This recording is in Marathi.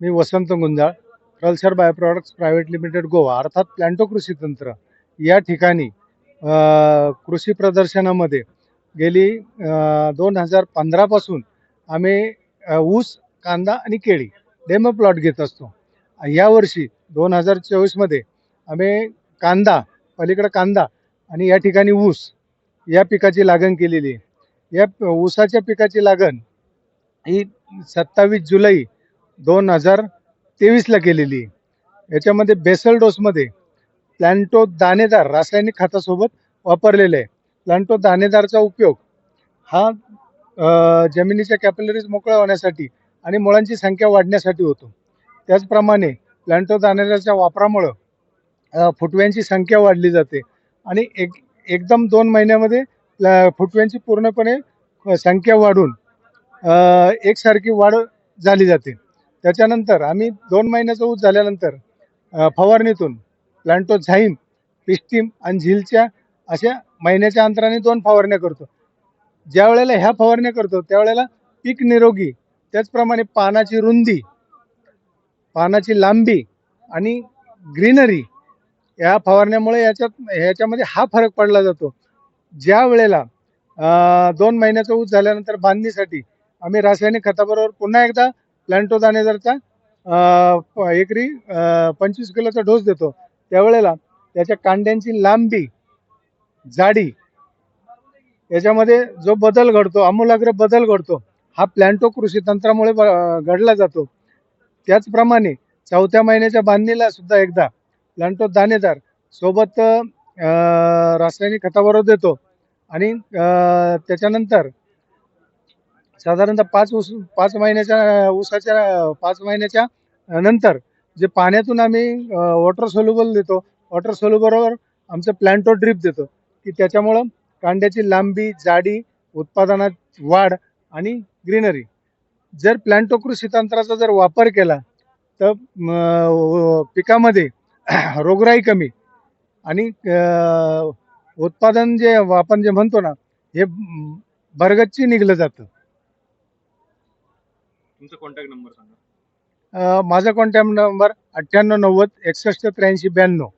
Me Vasant Gunjal culture by products private limited Goa अर्थात प्लॅन्टो कृषी तंत्र. या ठिकाणी कृषी प्रदर्शनामध्ये गेली दोन हजार पंधरापासून आम्ही ऊस कांदा आणि केळी डेमो प्लॉट घेत असतो. यावर्षी दोन हजार चोवीसमध्ये आम्ही कांदा पलीकडं कांदा आणि या ठिकाणी ऊस या पिकाची लागण केलेली आहे. या ऊसाच्या पिकाची लागण ही सत्तावीस जुलै दोन हजार तेवीसला केलेली आहे. याच्यामध्ये बेसल डोसमध्ये प्लॅन्टो दाणेदार रासायनिक खतासोबत वापरलेले आहे. प्लॅन्टो दाणेदारचा उपयोग हा जमिनीच्या कॅपिलरीज मोकळ्या होण्यासाठी आणि मुळांची संख्या वाढण्यासाठी होतो. त्याचप्रमाणे प्लॅन्टो दाणेदारच्या वापरामुळं फुटव्यांची संख्या वाढली जाते आणि एक एकदम दोन महिन्यामध्ये प्लॅ- फुटव्यांची पूर्णपणे संख्या वाढून एकसारखी वाढ झाली जाते. त्याच्यानंतर आम्ही दोन महिन्याचा ऊस झाल्यानंतर फवारणीतून प्लांटो झाईम पिस्टीम आणि झीलच्या अशा महिन्याच्या अंतराने दोन फवारण्या करतो. ज्या वेळेला ह्या फवारण्या करतो त्यावेळेला पीक निरोगी त्याचप्रमाणे पानाची रुंदी पानाची लांबी आणि ग्रीनरी या फवारण्यामुळे याच्यात ह्याच्यामध्ये हा फरक पडला जातो. ज्या वेळेला दोन महिन्याचा ऊस झाल्यानंतर बांधणीसाठी आम्ही रासायनिक खताबरोबर पुन्हा एकदा प्लॅन्टो दाणेदारचा प- एकरी पंचवीस किलोचा डोस देतो. त्यावेळेला त्याच्या कांड्यांची लांबी जाडी याच्यामध्ये जो बदल घडतो आमूलाग्र बदल घडतो हा प्लॅन्टो कृषी तंत्रामुळे ब- घडला जातो. त्याचप्रमाणे चौथ्या महिन्याच्या बांधणीला सुद्धा एकदा प्लॅन्टो दाणेदार सोबत रासायनिक खताबरोबर देतो. आणि त्याच्यानंतर साधारणतः पाच ऊस पाच महिन्याच्या ऊसाच्या पाच महिन्याच्या नंतर जे पाण्यातून आम्ही वॉटर सोल्युबल देतो वॉटर सोल्युबरोबर आमचं प्लॅन्टो ड्रिप देतो की त्याच्यामुळं कांड्याची लांबी जाडी उत्पादनात वाढ आणि ग्रीनरी जर प्लॅन्टो कृषी तंत्राचा जर वापर केला तर पिकामध्ये रोगराई कमी आणि उत्पादन जे आपण जे म्हणतो ना हे भरगच्ची निघलं जातं. तुमचा कॉन्टॅक्ट नंबर सांगा. माझा कॉन्टॅक्ट नंबर अठ्ठ्याण्णव नव्वद एकसष्ट त्र्याऐंशी ब्याण्णव.